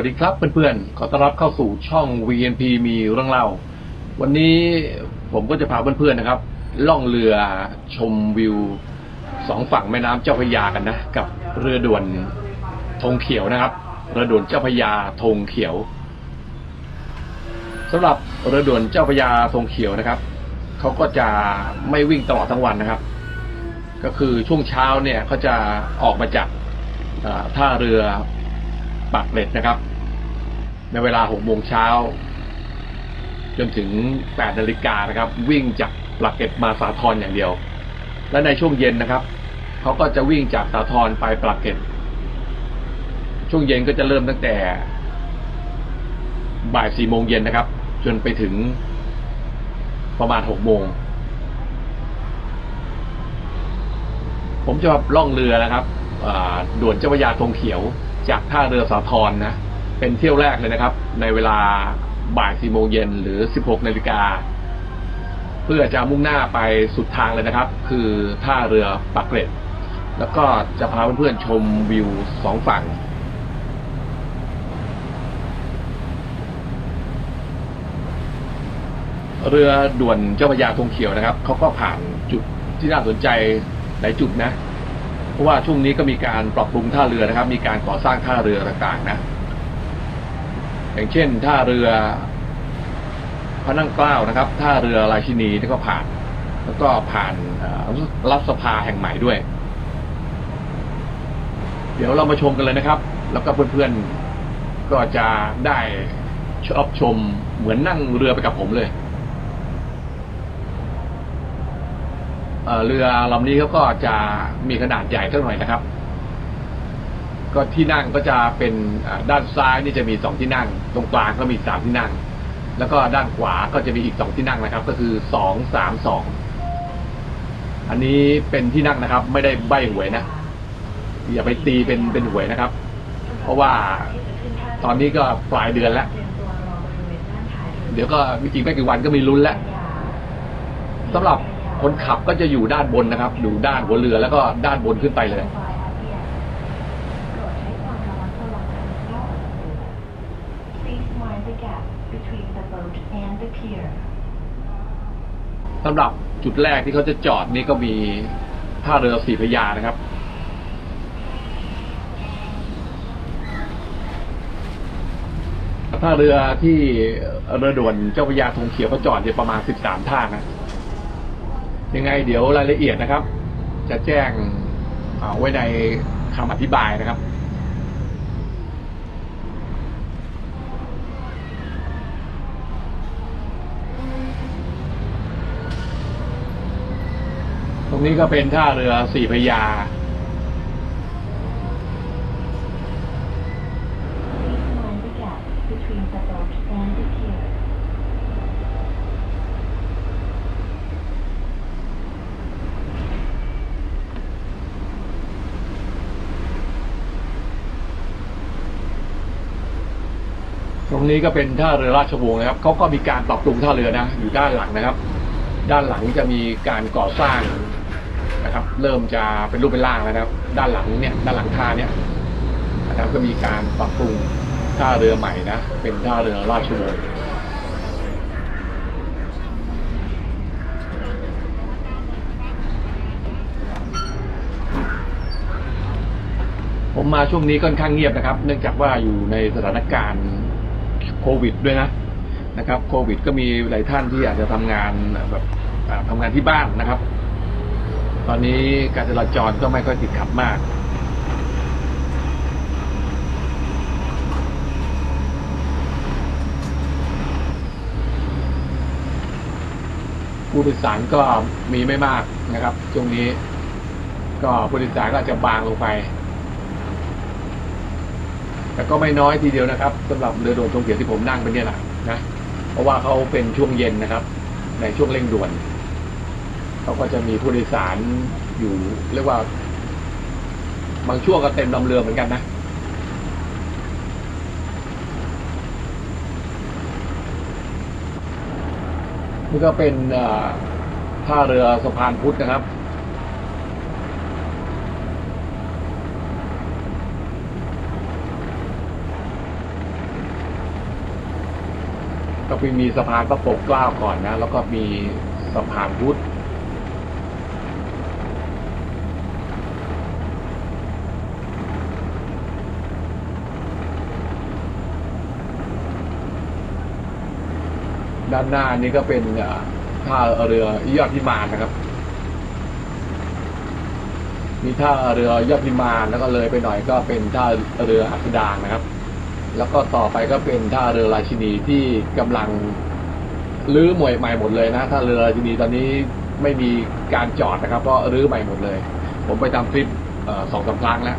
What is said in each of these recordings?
สวัสดีครับเพื่อนๆ ขอต้อนรับเข้าสู่ช่อง VNP มีเรื่องเล่า วันนี้ผมก็จะพาเพื่อนๆนะครับ ล่องเรือชมวิวสองฝั่งแม่น้ำเจ้าพระยากันนะ กับเรือด่วนธงเขียวนะครับ เรือด่วนเจ้าพระยาธงเขียวสำหรับเรือด่วนเจ้าพระยาธงเขียวนะครับเขาก็จะไม่วิ่งตลอดทั้งวันนะครับ ก็คือช่วงเช้าเนี่ยเขาจะออกมาจากท่าเรือปากเกร็ดนะครับ ในเวลา6โมงเช้า จนถึง8นาฬิกานะครับ วิ่งจากปากเกร็ดมาสาทรอย่างเดียว และในช่วงเย็นนะครับเขาก็จะวิ่งจากสาทรไปปากเกร็ดช่วงเย็นก็จะเริ่มตั้งแต่บ่ายสี่โมงเย็นนะครับ จนไปถึงประมาณหกโมง ผมจะล่องเรือนะครับด่วนเจ้าพระยาธงเขียวจากท่าเรือสาทรนะ เป็นเที่ยวแรกเลยนะครับ ในเวลาบ่ายสี่โมงเย็นหรือสิบหกนาฬิกาเพื่อจะมุ่งหน้าไปสุดทางเลยนะครับ คือท่าเรือปากเกร็ด แล้วก็จะพาเพื่อนๆชมวิวสองฝั่งเรือด่วนเจ้าพระยาธงเขียวนะครับเขาก็ผ่านจุดที่น่าสนใจหลายจุดนะ เพราะว่าช่วงนี้ก็มีการปรับปรุงท่าเรือนะครับ มีการก่อสร้างท่าเรือต่างๆนะ อย่างเช่นท่าเรือพระนั่งเกล้านะครับท่าเรือราชินีที่ก็ผ่าน แล้วก็ผ่านรัฐสภาแห่งใหม่ด้วย เดี๋ยวเรามาชมกันเลยนะครับ แล้วก็เพื่อนๆก็จะได้ชอบชมเหมือนนั่งเรือไปกับผมเลยเออเรือลำนี้เขาก็จะมีขนาดใหญ่เท่าหน่อยนะครับ ก็ที่นั่งก็จะเป็นด้านซ้ายนี่จะมีสองที่นั่ง ตรงกลางก็มีสามที่นั่ง แล้วก็ด้านขวาก็จะมีอีกสองที่นั่งนะครับ ก็คือสองสามสองอันนี้เป็นที่นั่งนะครับ ไม่ได้ใบหวยนะอย่าไปตีเป็นเป็นหวยนะครับ เพราะว่าตอนนี้ก็ปลายเดือนแล้ว เดี๋ยวก็อีกไม่กี่วันก็มีลุ้นแล้วสำหรับคนขับก็จะอยู่ด้านบนนะครับ อยู่ด้านหัวเรือแล้วก็ด้านบนขึ้นไปเลย Please mind the gap between the boat and the pier. สำหรับ จุดแรกที่เขาจะจอดนี่ก็มีท่าเรือสีพระยานะครับ ท่าเรือที่เรือด่วนเจ้าพระยาธงเขียวเขาจอดเนี่ยประมาณ 13 ท่านะ ยังไงเดี๋ยวรายละเอียดนะครับ จะแจ้งไว้ในคำอธิบายนะครับ รงนี้ก็เป็นท่าเรือสี่พยา ตรงนี้ก็เป็นท่าเรือราชวงศ์นะครับเขาก็มีการปรับปรุงท่าเรือนะ อยู่ด้านหลังนะครับ ด้านหลังจะมีการก่อสร้าง นะครับ เริ่มจะเป็นรูปเป็นร่างแล้วนะครับ ด้านหลังเนี่ยด้านหลังท่าเนี่ยนะครับก็มีการปรับปรุงท่าเรือใหม่นะ เป็นท่าเรือราชวงศ์ผมมาช่วงนี้ค่อนข้างเงียบนะครับ เนื่องจากว่าอยู่ในสถานการณ์โควิด ด้วยนะนะครับ โควิด ก็มีหลายท่านที่อาจจะทำงานแบบอ่าทำงานที่บ้านนะครับ ตอนนี้การจราจรก็ไม่ค่อยติดขัดมาก ผู้โดยสารก็มีไม่มากนะครับ ช่วงนี้ ก็ผู้โดยสารก็จะบางลงไป แต่ก็ไม่น้อยทีเดียวนะครับสำหรับเรือด่วนธงเขียวที่ผมนั่งเป็นเนี่ยแหละนะ เพราะว่าเขาเป็นช่วงเย็นนะครับ ในช่วงเร่งด่วน เขาก็จะมีผู้โดยสารอยู่ เรียกว่า บางช่วงก็เต็มลำเรือเหมือนกันนะนี่ก็เป็นท่าเรือสะพานพุทธนะครับ ก็มีสะพานพระปกเกล้าก่อนนะ แล้วก็มีสะพานพุทธ ด้านหน้านี้ก็เป็นท่าเรือยอดพิมานนะครับ มีท่าเรือยอดพิมานแล้วก็เลยไปหน่อยก็เป็นท่าเรืออัสดางนะครับ แล้วก็ต่อไปก็เป็นท่าเรือราชินีที่กำลังรื้อหมวยใหม่หมดเลยนะท่าเรือราชินีตอนนี้ไม่มีการจอดนะครับ เพราะรื้อใหม่หมดเลย ผมไปทำคลิปสองสามครั้งแล้ว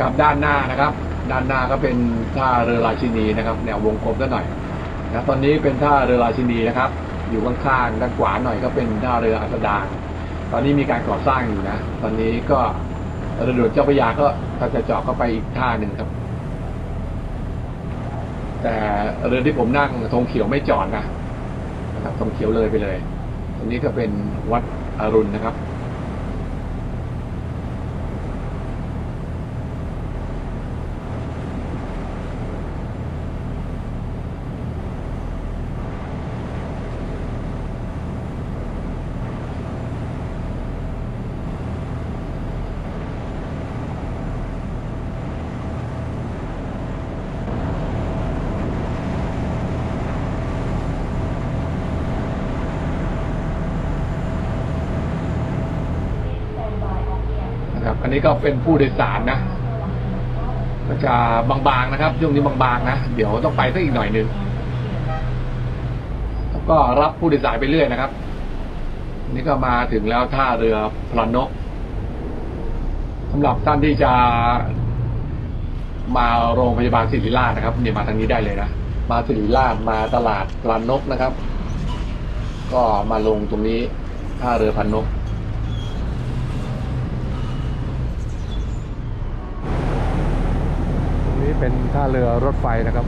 ครับด้านหน้านะครับ ด้านหน้าก็เป็นท่าเรือราชินีนะครับ แนววงกลมด้านหน่อยนะตอนนี้เป็นท่าเรือราชินีนะครับ อยู่ข้างๆด้านขวาหน่อยก็เป็นท่าเรืออัสดางตอนนี้มีการก่อสร้างอยู่นะ ตอนนี้ก็เรือด่วนเจ้าพระยาก็ถ้าจะเจาะเข้าไปอีกท่าหนึ่งครับ แต่เรือที่ผมนั่งธงเขียวไม่จอดนะนะครับธงเขียวเลยไปเลย ตรงนี้ก็เป็นวัดอรุณนะครับันนี้ก็เป็นผู้โดยสารนะ ก็จะบางๆนะครับช่วงนี้บางๆนะ เดี๋ยวต้องไปสักอีกหน่อยนึงแล้วก็รับผู้โดยสารไปเรื่อยนะครับ นี่ก็มาถึงแล้วท่าเรือพลนกสำหรับท่านที่จะมาโรงพยาบาลศิริราชนะครับเนี่ยมาทางนี้ได้เลยนะ มาศิริราชมาตลาดพลานกนะครับ ก็มาลงตรงนี้ท่าเรือพลานก ตรงนี้ เป็นท่าเรือรถไฟนะครับ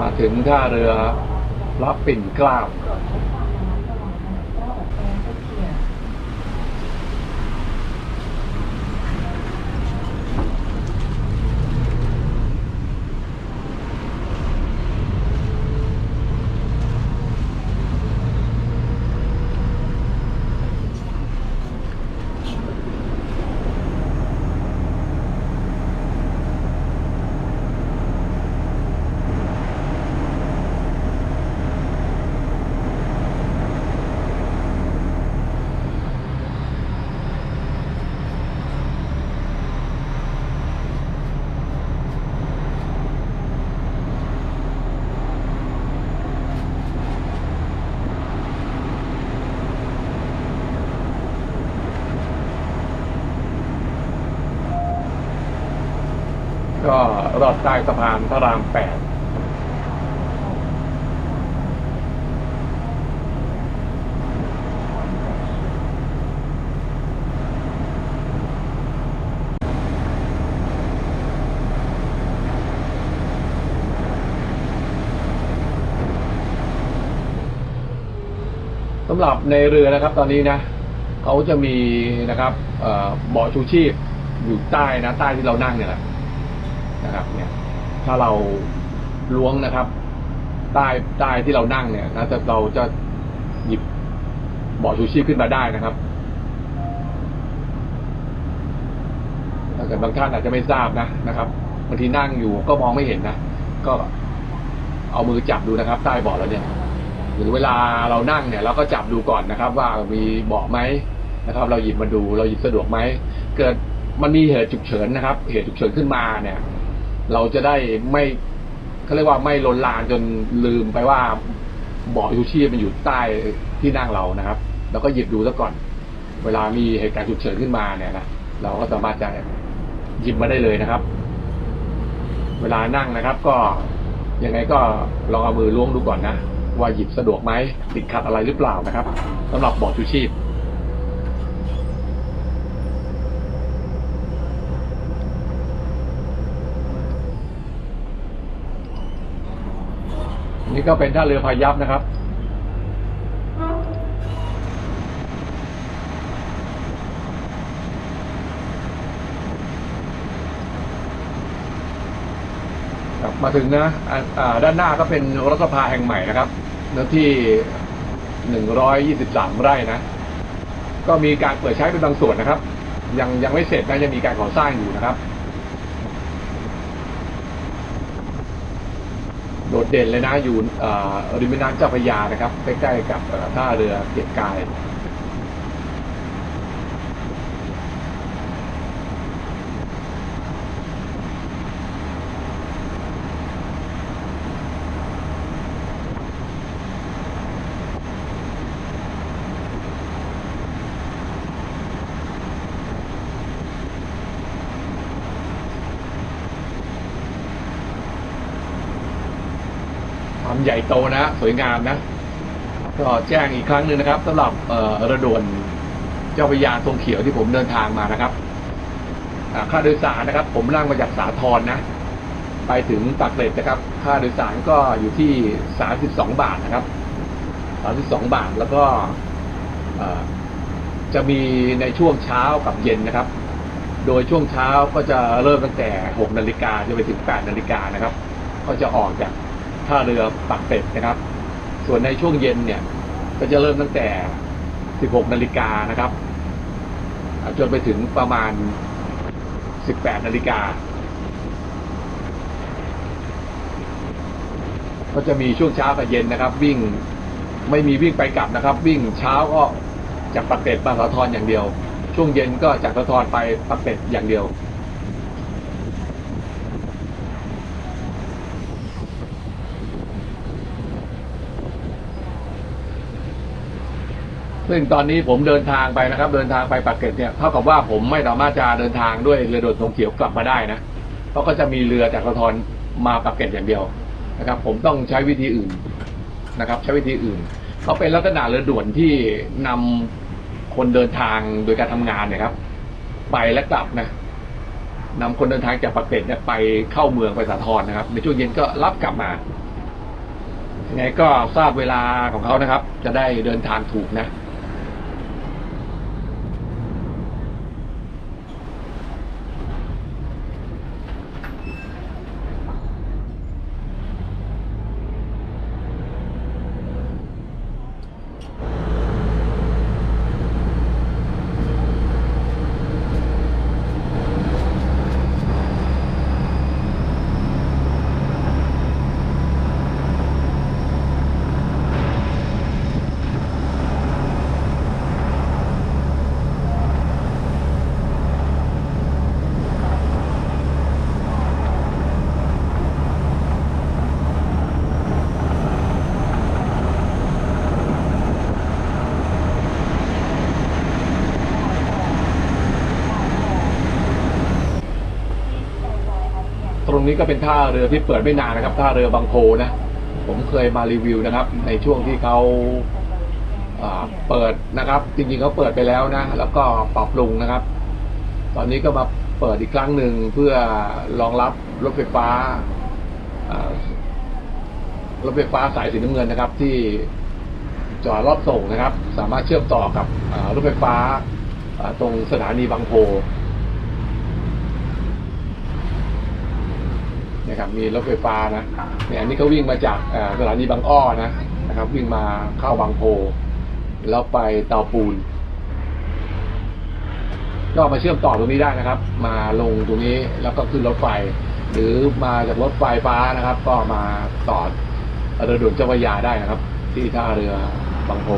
มาถึงท่าเรือรับปิ่นกล้าว โปรดใช้ความระมัดระวังขณะเจ้าและแอนเทีย ก็ รอดใต้สะพานพระรามแปดสำหรับในเรือนะครับตอนนี้นะเขาจะมีนะครับเบาะชูชีพอยู่ใต้นะใต้ที่เรานั่งเนี่ยแหละ นะครับเนี่ยถ้าเราล้วงนะครับใต้ใต้ที่เรานั่งเนี่ยนะจะเราจะหยิบเบาะชูชีพขึ้นมาได้นะครับถ้าเกิดบางท่านอาจจะไม่ทราบนะนะครับบางทีนั่งอยู่ก็มองไม่เห็นนะก็เอามือจับดูนะครับ ใต้เบาะแล้วเนี่ยหรือเวลาเรานั่งเนี่ย เราก็จับดูก่อนนะครับ ว่ามีเบาะไหมนะครับ เราหยิบมาดู เราหยิบสะดวกไหมเกิดมันมีเหตุฉุกเฉินนะครับ เหตุฉุกเฉินขึ้นมาเนี่ย เราจะได้ไม่เขาเรียกว่าไม่ลนลานจนลืมไปว่าเบาะชูชีพมันอยู่ใต้ที่นั่งเรานะครับเราก็หยิบดูซะก่อน เวลามีเหตุการณ์ฉุกเฉินขึ้นมาเนี่ยนะเราก็สามารถจะหยิบมาได้เลยนะครับ เวลานั่งนะครับ ก็ยังไงก็ลองเอามือล้วงดูก่อนนะว่าหยิบสะดวกไหมติดขัดอะไรหรือเปล่านะครับสำหรับเบาะชูชีพ นี่ก็เป็นท่าเรือพายัพนะครับครับมาถึงนะด้านหน้าก็เป็นรัฐสภาแห่งใหม่นะครับเนื้อที่หนึ่งร้อยยี่สิบสามไร่นะ ก็มีการเปิดใช้เป็นบางส่วนนะครับ ยังยังไม่เสร็จนะยังมีการก่อสร้างอยู่นะครับ โดด เด่นเลยนะอยู่อ่าริมแม่น้ำเจ้าพระยานะครับใกล้ๆกับท่าเรือเกียรติกาย ใหญ่โตนะ สวยงามนะ ก็แจ้งอีกครั้งหนึ่งนะครับสำหรับระดวนเจ้าพยาทรงเขียวที่ผมเดินทางมานะครับค่าโดยสารนะครับ ผมนั่งมาจากสาทรนะ ไปถึงปากเกร็ดนะครับ ค่าโดยสารก็อยู่ที่สามสิบสองบาทนะครับสามสิบสองบาทแล้วก็จะมีในช่วงเช้ากับเย็นนะครับ โดยช่วงเช้าก็จะเริ่มตั้งแต่หกนาฬิกาจนไปถึงแปดนาฬิกานะครับ ก็จะออกจาก ท่าเรือปากเกร็ดนะครับ ส่วนในช่วงเย็นเนี่ย ก็จะเริ่มตั้งแต่ 16 นาฬิกานะครับ จนไปถึงประมาณ 18 นาฬิกา ก็จะมีช่วงเช้ากับเย็นนะครับ วิ่งไม่มีวิ่งไปกลับนะครับ วิ่งเช้าก็จากปากเกร็ดมาสาทรอย่างเดียว ช่วงเย็นก็จากสาทรไปปากเกร็ดอย่างเดียว ซึ่งตอนนี้ผมเดินทางไปนะครับ เดินทางไปปากเกร็ดเนี่ยเท่ากับว่าผมไม่สามารถจะเดินทางด้วยเรือโดดทงเขียวกลับมาได้นะเพราะก็จะมีเรือจากสะทอนมาปากเกร็ดอย่างเดียวนะครับ ผมต้องใช้วิธีอื่นนะครับ ใช้วิธีอื่นเขาเป็นลักษณะเรือด่วนที่นำคนเดินทางโดยการทำงานเนี่ยครับ ไปและกลับนะนำคนเดินทางจากปากเกร็ดเนี่ยไปเข้าเมืองไปสาทรนะครับ ในช่วงเย็นก็รับกลับมายังไงก็ทราบเวลาของเขานะครับ จะได้เดินทางถูกนะ รงนี้ก็เป็นท่าเรือที่เปิดไม่นานนะครับท่าเรือบางโพนะผมเคยมารีวิวนะครับ ในช่วงที่เขาเปิดนะครับ จริงๆเขาเปิดไปแล้วนะ แล้วก็ปรับปรุงนะครับ ตอนนี้ก็มาเปิดอีกครั้งหนึ่งเพื่อรองรับรถไฟฟ้ารถไฟฟ้าสายสีน้ำเงินนะครับ ที่จอดรอบส่งนะครับ สามารถเชื่อมต่อกับรถไฟฟ้าอ่าตรงสถานีบางโพ นะครับมีรถไฟฟ้านะเนี่ยอันนี้ก็วิ่งมาจากสถานีบางอ้อนะนะครับ วิ่งมาเข้าบางโพแล้วไปเตาปูนก็มาเชื่อมต่อตรงนี้ได้นะครับ มาลงตรงนี้แล้วก็ขึ้นรถไฟ หรือมาจากรถไฟฟ้านะครับ ก็มาต่อเรือด่วนเจ้าพระยาได้นะครับ ที่ท่าเรือบางโพ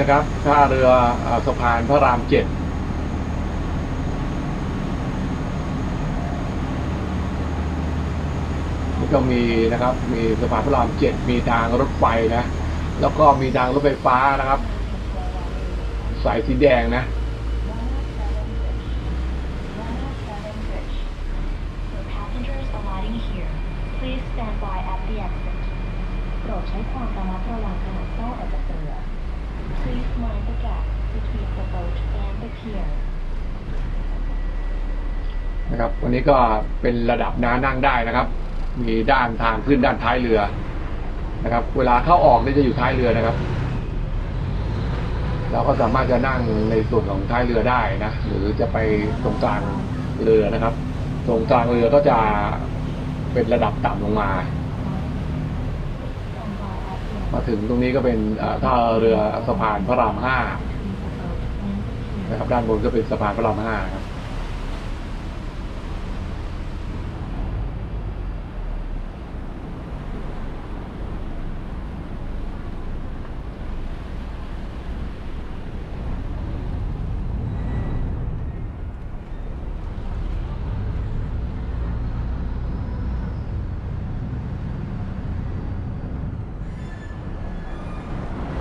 นะครับท่าเรืออสะพานพระรามเจ็ดก็มีนะครับ มีสะพานพระรามเจ็ดมีทางรถไฟนะ แล้วก็มีทางรถไฟฟ้านะครับ สายสีแดงนะโปรดใช้ความระมัดระวังขณะก้าวออกจากเรือ Please mind the gap between the boat and the pier. นะครับวันนี้ก็เป็นระดับน้านั่งได้นะครับ มีด้านทางขึ้นด้านท้ายเรือนะครับ เวลาเข้าออกนี่จะอยู่ท้ายเรือนะครับ เราก็สามารถจะนั่งในส่วนของท้ายเรือได้นะ หรือจะไปตรงกลางเรือนะครับ ตรงกลางเรือก็จะเป็นระดับต่ำลงมา มาถึงตรงนี้ก็เป็นท่าเรือสะพานพระรามห้านะครับด้านบนก็เป็นสะพานพระรามห้าครับ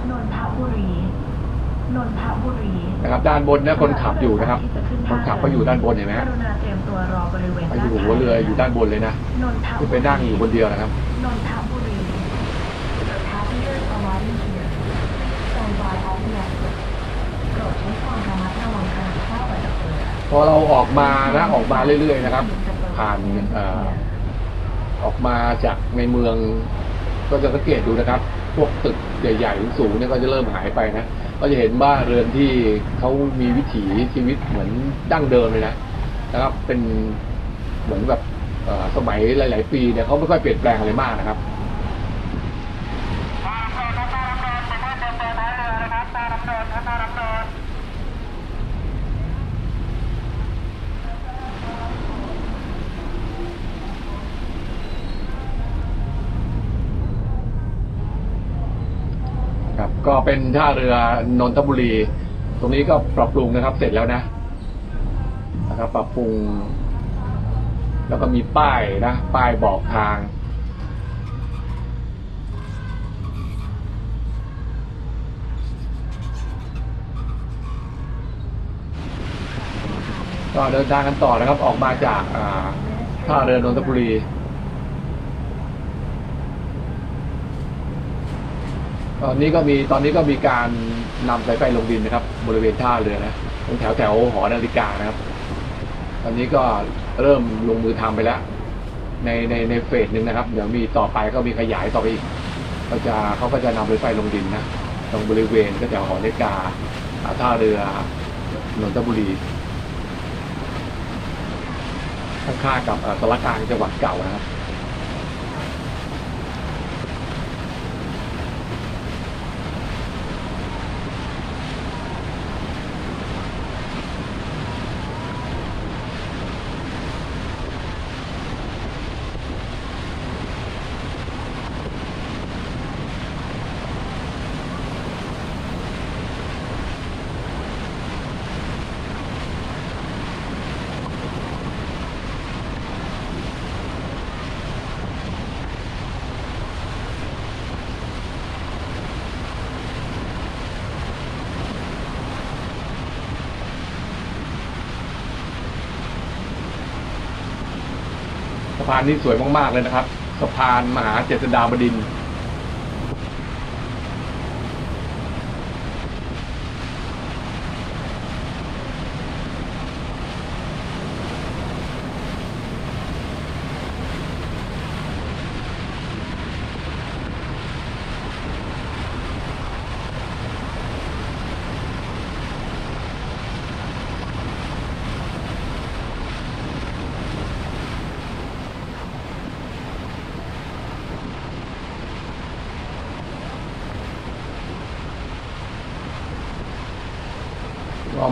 นนทบุรี นนทบุรี นะครับ ด้านบนเนี่ยคนขับอยู่นะครับ คนขับก็อยู่ด้านบนเห็นไหมกฮะรุณาเตรียมตัวรอบริเวณไปอยู่หัวเรืออยู่ด้านบนเลยนะนนทบุที่รีไปนั่งอยู่คนเดียวนะครับนนทบุรี The passengers arriving here stand by at the exit โปรดใช้ความระมัดระวังขณะเข้าออกจากเรือพอเราออกมานะออกมาเรื่อยๆนะครับ ผ่านเอ่อออกมาจากในเมือง ก็จะสังเกตดูนะครับ พวกตึกใหญ่ๆสูงๆเนี่ยก็จะเริ่มหายไปนะ ก็จะเห็นบ้านเรือนที่เขามีวิถีชีวิตเหมือนดั้งเดิมเลยนะนะครับ เป็นเหมือนแบบสมัยหลาย ๆ ปีเนี่ยเขาไม่ค่อยเปลี่ยนแปลงอะไรมากนะครับ ครับ ก็เป็นท่าเรือนนทบุรี ตรงนี้ก็ปรับปรุงนะครับ เสร็จแล้วนะนะครับ ปรับปรุง แล้วก็มีป้ายนะ ป้ายบอกทางก็เดินทางกันต่อนะครับออกมาจากท่าเรือนนทบุรี ตอนนี้ก็มีตอนนี้ก็มีการนำสายไฟลงดินนะครับ บริเวณท่าเรือนะตรงแถวแถวหอนาฬิกานะครับ ตอนนี้ก็เริ่มลงมือทำไปแล้ว ในในในเฟสหนึ่งนะครับ เดี๋ยวมีต่อไปก็มีขยายต่อไปอีกก็จะเขาก็จะนำสายไฟลงดินนะตรงบริเวณก็แถวหอนาฬิกาท่าเรือนนทบุรีข้างๆกับอ่อสารกลางจังหวัดเก่านะครับ สะพานนี้สวยมากๆเลยนะครับ สะพานมหาเจษฎาบดินทร์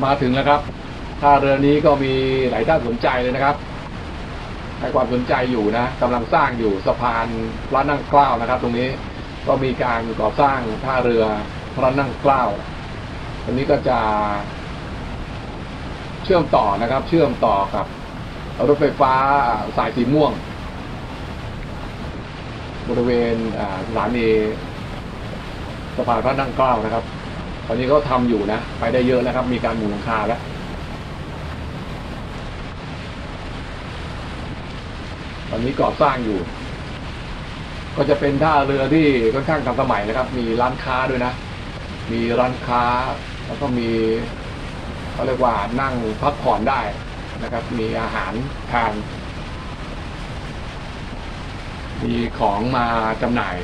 มาถึงแล้วครับท่าเรือนี้ก็มีหลายท่านสนใจเลยนะครับให้ความสนใจอยู่นะกำลังสร้างอยู่สะพานพระนั่งเกล้านะครับ ตรงนี้ก็มีการก่อสร้างท่าเรือพระนั่งเกล้าตรงนี้ก็จะเชื่อมต่อนะครับ เชื่อมต่อกับรถไฟฟ้าสายสีม่วง บริเวณอ่าสถานีสะพานพระนั่งเกล้านะครับ ตอนนี้ก็ทำอยู่นะ ไปได้เยอะแล้วครับ มีการหมุนหลังคาแล้ว ตอนนี้ก่อสร้างอยู่ ก็จะเป็นท่าเรือที่ค่อนข้างทันสมัยนะครับ มีร้านค้าด้วยนะ มีร้านค้า แล้วก็มีเขาเรียกว่านั่งพักผ่อนได้นะครับ มีอาหารทาน มีของมาจำหน่าย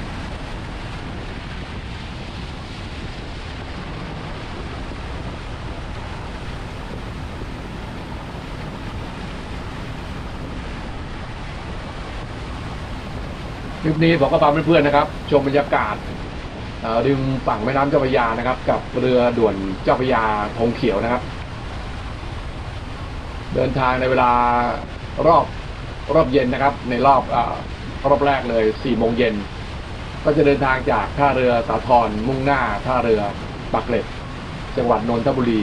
คลิปนี้ผมก็พาเพื่อนๆนะครับ ชมบรรยากาศเอ่อริมฝั่งแม่น้ำเจ้าพระยานะครับ กับเรือด่วนเจ้าพระยาธงเขียวนะครับ เดินทางในเวลารอบรอบเย็นนะครับ ในรอบออรอบแรกเลย4โมงเย็นก็จะเดินทางจากท่าเรือสาทรมุ่งหน้าท่าเรือปักเกร็ดจังหวัดนนทบุรี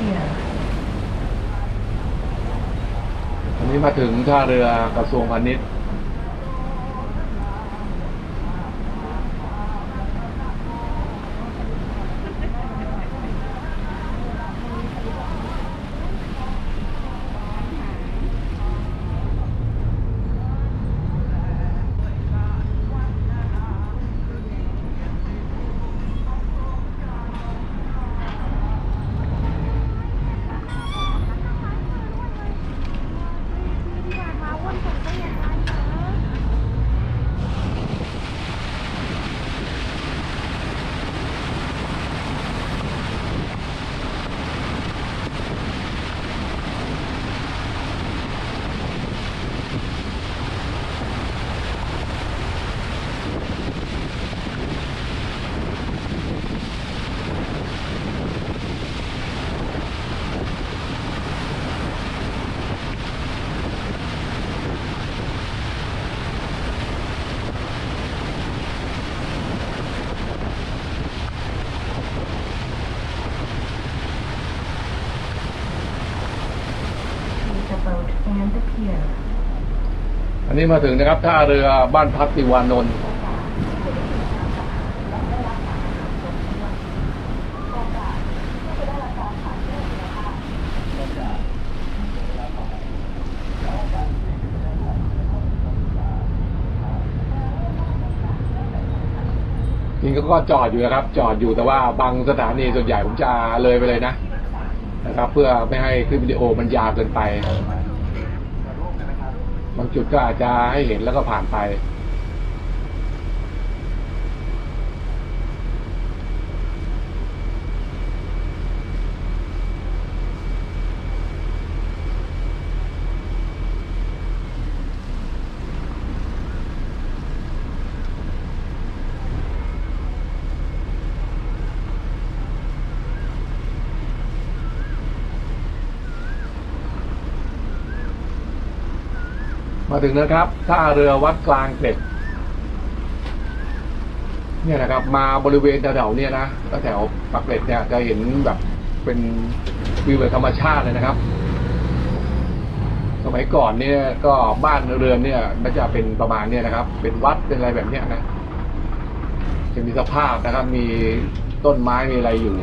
Here. อันนี้ มาถึงท่าเรือกระทรวงพาณิชย์ Leave the boat and the pier. อั นนี้มาถึงนะครับท่าเรือบ้านพักติวานนท์จริงก็จอดอยู่นะครับ จอดอยู่แต่ว่าบางสถานีส่วนใหญ่ผมจะเลยไปเลยนะนะครับ เพื่อไม่ให้คลิปวิดีโอมันยาวเกินไป บางจุดก็อาจจะให้เห็นแล้วก็ผ่านไป มาถึงนะครับ ท่าเรือวัดกลางเกร็ดเนี่ยนะครับ มาบริเวณแถวๆเนี่ยนะแถวปักเกร็ดเนี่ยจะเห็นแบบเป็นวิวแบบธรรมชาติเลยนะครับ สมัยก่อนเนี่ยก็บ้านเรือนเนี่ยมันจะเป็นประมาณเนี่ยนะครับ เป็นวัดเป็นอะไรแบบเนี้ยนะจะมีสภาพนะครับ มีต้นไม้มีอะไรอยู่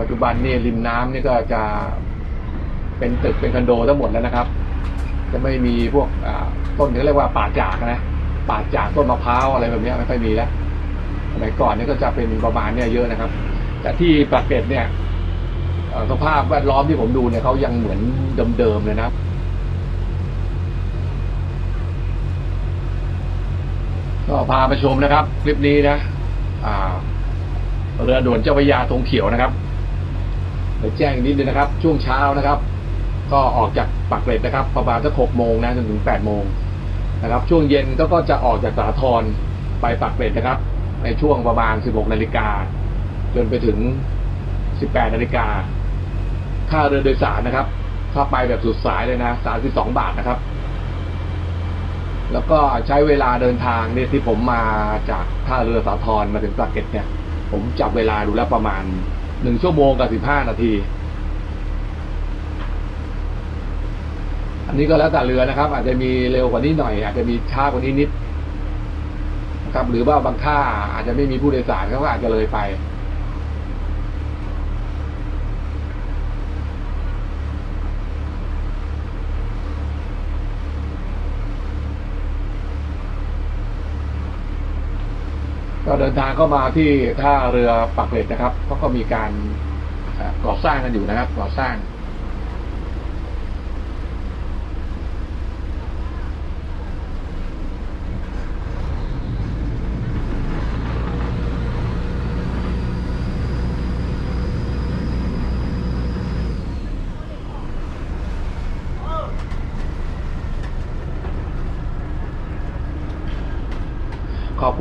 ปัจจุบันเนี่ยริมน้ำนี่ก็จะเป็นตึกเป็นคอนโดทั้งหมดแล้วนะครับ จะไม่มีพวกต้นที่เรียกว่าป่าจากนะป่าจากต้นมะพร้าวอะไรแบบนี้ไม่ค่อยมีแล้วสมัยก่อนนี่ก็จะเป็นประมาณเนี่ยเยอะนะครับ แต่ที่ปากเกร็ดเนี่ยสภาพแวดล้อมที่ผมดูเนี่ยเขายังเหมือนเดิมๆเลยนะก็พาไปชมนะครับ คลิปนี้นะเรือด่วนเจ้าพระยาธงเขียวนะครับเดี๋ยวแจ้งนิดนึงนะครับ ช่วงเช้านะครับ ก็ออกจากปากเกร็ดนะครับ ประมาณสักหกโมงนะจนถึงแปดโมงนะครับ ช่วงเย็นก็ก็จะออกจากสาทรไปปากเกร็ดนะครับ ในช่วงประมาณสิบหกนาฬิกาจนไปถึงสิบแปดนาฬิกาค่าเรือโดยสารนะครับ ถ้าไปแบบสุดสายเลยนะสามสิบสองบาทนะครับ แล้วก็ใช้เวลาเดินทางเนี่ยที่ผมมาจากท่าเรือสาทรมาถึงปากเกร็ดเนี่ย ผมจับเวลาดูแล้วประมาณหนึ่งชั่วโมงกับสิบห้านาที อันนี้ก็แล้วแต่เรือนะครับ อาจจะมีเร็วกว่านี้หน่อย อาจจะมีช้ากว่านี้นิดนะครับ หรือว่าบางท่าอาจจะไม่มีผู้โดยสารเขาก็อาจจะเลยไป ก็เดินทางเข้ามาที่ท่าเรือปักเกร็ดนะครับเขาก็มีการก่อสร้างกันอยู่นะครับ ก่อสร้าง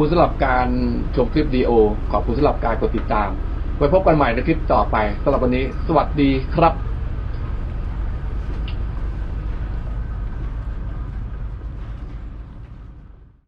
คุณสำหรับการชมคลิปดีโอ ขอบคุณสำหรับการกดติดตาม ไว้พบกันใหม่ในคลิปต่อไปสำหรับวันนี้ สวัสดีครับ